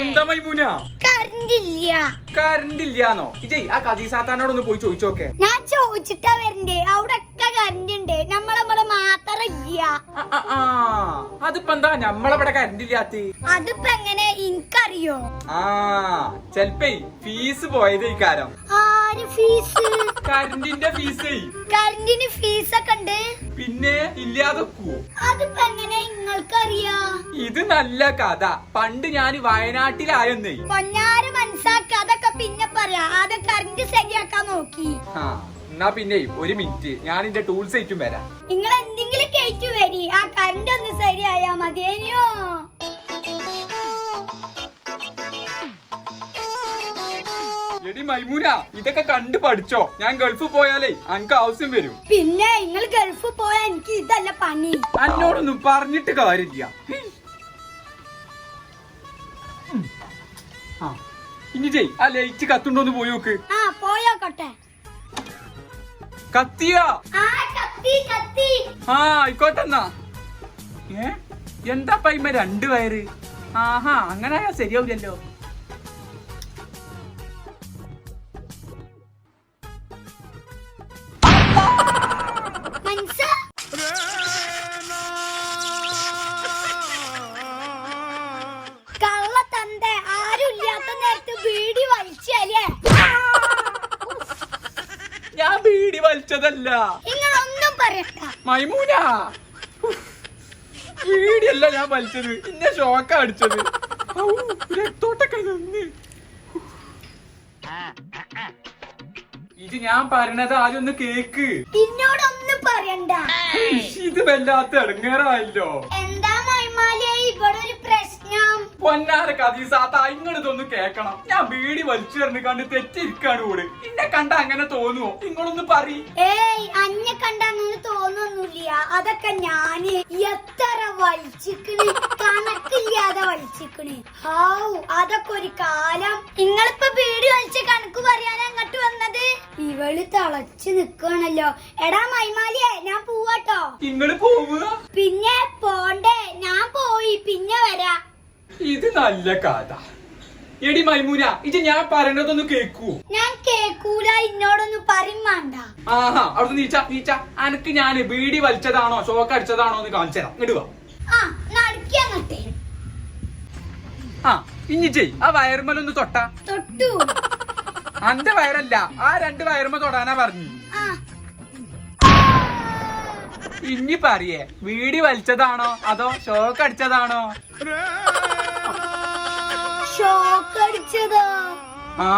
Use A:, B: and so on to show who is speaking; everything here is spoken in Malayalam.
A: എന്താ മൈമൂന?
B: കറണ്ട് ഇല്ല
A: കറണ്ട് ഇല്ലാന്നോ ഇജയ് ആ കദീസാത്താനോടൊന്ന് പോയി ചോദിച്ചോക്കെ.
B: ഞാൻ ചോദിച്ചിട്ടാ വരണ്ടേ? അവിടെ ഒക്കെ കറണ്ട് ഉണ്ട് നമ്മളവിടെ മാത്രം ഇല്ല.
A: അതിപ്പോ എന്താ? നമ്മളവിടെ കറണ്ട് ഇല്ലാത്ത
B: അതിപ്പോ എങ്ങനെ? എനിക്കറിയോ?
A: ആ ചെലപ്പേ ഫീസ് പോയത് ഈ കാരം
B: ആര് ഫീസ്?
A: കറണ്ടിന്റെ ഫീസേ.
B: കറണ്ടിന് ഫീസ് ഒക്കെ ഉണ്ട്.
A: പിന്നെ ഇല്ലാതെ
B: അതിപ്പോ എങ്ങനെ? നിങ്ങൾക്കറിയാ
A: ഇത് നല്ല കഥ. പണ്ട് ഞാൻ വയനാട്ടിലായെന്നേ
B: പൊന്നാര് മനസ്സാക്ക അതൊക്കെ പിന്നെ പറയാ. ആദ്യം കറണ്ട് ശരിയാക്കാൻ നോക്കി.
A: ആ എന്നാ പിന്നെ ഒരു മിനിറ്റ് ഞാൻ എന്റെ ടൂൾസ് ഏറ്റും വരാം.
B: നിങ്ങൾ എന്തെങ്കിലും കേറ്റു വരി. ആ കറണ്ട് ഒന്ന് ശരിയായാ മതിയോ
A: എടി മൈമൂന ഇതൊക്കെ കണ്ടു പഠിച്ചോ? ഞാൻ ഗൾഫ് പോയാലേ അനക്ക് ആവശ്യം വരും.
B: പിന്നെ നിങ്ങൾ ഗൾഫ് പോയാ എനിക്ക് ഇതല്ല പണി.
A: എന്നോടൊന്നും പറഞ്ഞിട്ട് കാര്യമില്ല. ഇനി ജയ് ആ ലൈറ്റ് കത്തുണ്ടോന്ന് പോയി നോക്ക്.
B: ആ പോയോക്കട്ടെ
A: കത്തിയാ?
B: ആ കത്തി കത്തി.
A: ആ ആയിക്കോട്ടെ എന്നാ. ഏ? എന്താ പൈമ രണ്ട് വയറ്? ആഹാ അങ്ങനെയാ ശരിയാവില്ലല്ലോ.
B: ബീഡി
A: വലിച്ചതല്ല
B: നിങ്ങളൊന്നും പറയണ്ട.
A: മൈമൂന. വീടിയല്ല ഞാൻ വലിച്ചത്. ഇന്നെ ഷോക്ക അടിച്ചത്. രക്തോട്ടൊക്കെ നിന്ന്. ഇത് ഞാൻ പറയണത് ആദ്യം ഒന്ന് കേക്ക്.
B: എന്നോടൊന്നും പറയണ്ട.
A: ഇത് വല്ലാത്ത ഇടങ്ങേറായല്ലോ.
B: എന്താ പ്രശ്നം
A: കഥീസാത്ത ഇങ്ങനെ ഇങ്ങോട്ടൊന്ന് കേക്കണം. ഞാൻ ബീഡി വലിച്ചു തരണ കണ്ട് തെറ്റിരിക്കാണ് കൂടെ എന്നെ കണ്ട അങ്ങനെ തോന്നുവോ? നിങ്ങളൊന്ന് പറ
B: ഏയ് അന്നെ കണ്ട അങ്ങനെ തോന്നൊന്നുമില്ല അതൊക്കെ ഞാൻ എത്ര വലിച്ചിക്കണ്? കണക്കില്ലാതെ വലിച്ചിക്കണ്. ഹൗ അതൊക്കെ ഒരു കാലം. നിങ്ങളിപ്പോ ബീഡി വലിച്ച കണക്ക് പറയാൻ അങ്ങോട്ട് വന്നത്? ഇവൾ തളച്ചു നിക്കണല്ലോ. എടാ മൈമാലിയെ ഞാൻ പോവാട്ടോ.
A: നിങ്ങൾ പോവുക.
B: പിന്നെ പോണ്ടേ? ഞാൻ പോയി. പിന്നെ വരാ.
A: ഇത് നല്ല കഥ. എടി മൈമൂന ഇത് ഞാൻ പറയണതൊന്ന് കേക്കൂ.
B: ഞാൻ കേക്കൂല ഇന്നോടൊന്ന് പറയും വേണ്ട.
A: ആഹാ അവിടെ നീച്ച നീച്ച. അനക്ക് ഞാൻ ബീഡി വലിച്ചതാണോ ഷോക്ക് അടിച്ചതാണോ എന്ന് കാണിച്ചു തരാം. ഇടുക
B: ആ നടക്കി അങ്ങട്ടെ.
A: ആ ഇനി ചെയ് ആ വയറുമലൊന്ന് തൊട്ട.
B: തൊട്ടു.
A: അന്റെ വയറല്ല ആ രണ്ട് വയറുമ തൊടാനാ പറഞ്ഞു.
B: ആ.
A: ഇനി പറയേ വീടി വലിച്ചതാണോ അതോ ഷോക്ക് അടിച്ചതാണോ?
B: ഷോക്ക് അടിച്ചതോ
A: ആ